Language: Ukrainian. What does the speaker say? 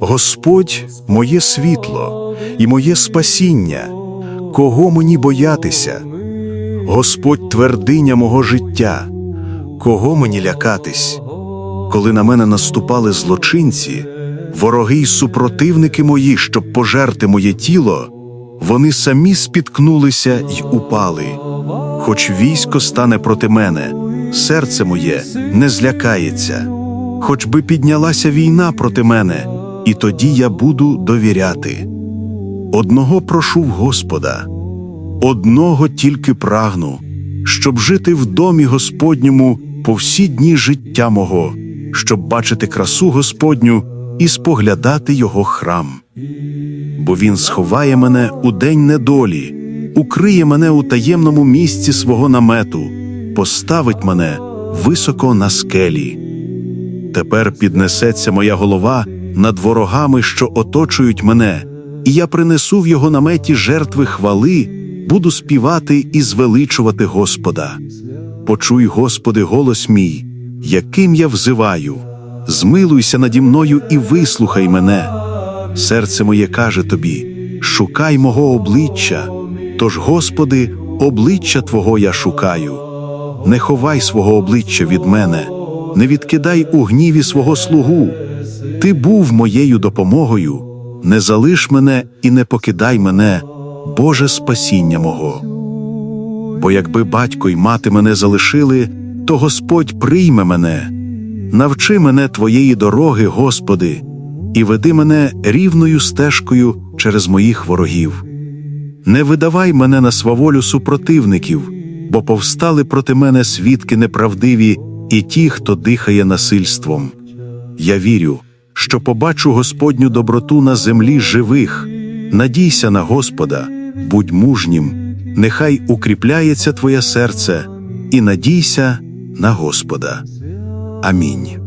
Господь моє світло і моє спасіння, кого мені боятися? Господь твердиня мого життя, кого мені лякатись? Коли на мене наступали злочинці, вороги й супротивники мої, щоб пожерти моє тіло, вони самі спіткнулися й упали. Хоч військо стане проти мене, серце моє не злякається, хоч би піднялася війна проти мене, і тоді я буду довіряти. Одного прошу в Господа, одного тільки прагну, щоб жити в домі Господньому по всі дні життя мого, щоб бачити красу Господню і споглядати його храм. Бо він сховає мене у день недолі, укриє мене у таємному місці свого намету, поставить мене високо на скелі. Тепер піднесеться моя голова над ворогами, що оточують мене, і я принесу в його наметі жертви хвали, буду співати і звеличувати Господа. Почуй, Господи, голос мій, яким я взиваю, змилуйся наді мною і вислухай мене. Серце моє каже тобі: шукай мого обличчя, тож, Господи, обличчя Твого я шукаю. Не ховай свого обличчя від мене, не відкидай у гніві свого слугу. Ти був моєю допомогою, не залиш мене і не покидай мене, Боже спасіння мого. Бо якби батько й мати мене залишили, то Господь прийме мене. Навчи мене Твоєї дороги, Господи, і веди мене рівною стежкою через моїх ворогів. Не видавай мене на сваволю супротивників, бо повстали проти мене свідки неправдиві і ті, хто дихає насильством. Я вірю, що побачу Господню доброту на землі живих. Надійся на Господа, будь мужнім, нехай укріпляється твоє серце, і надійся на Господа. Амінь.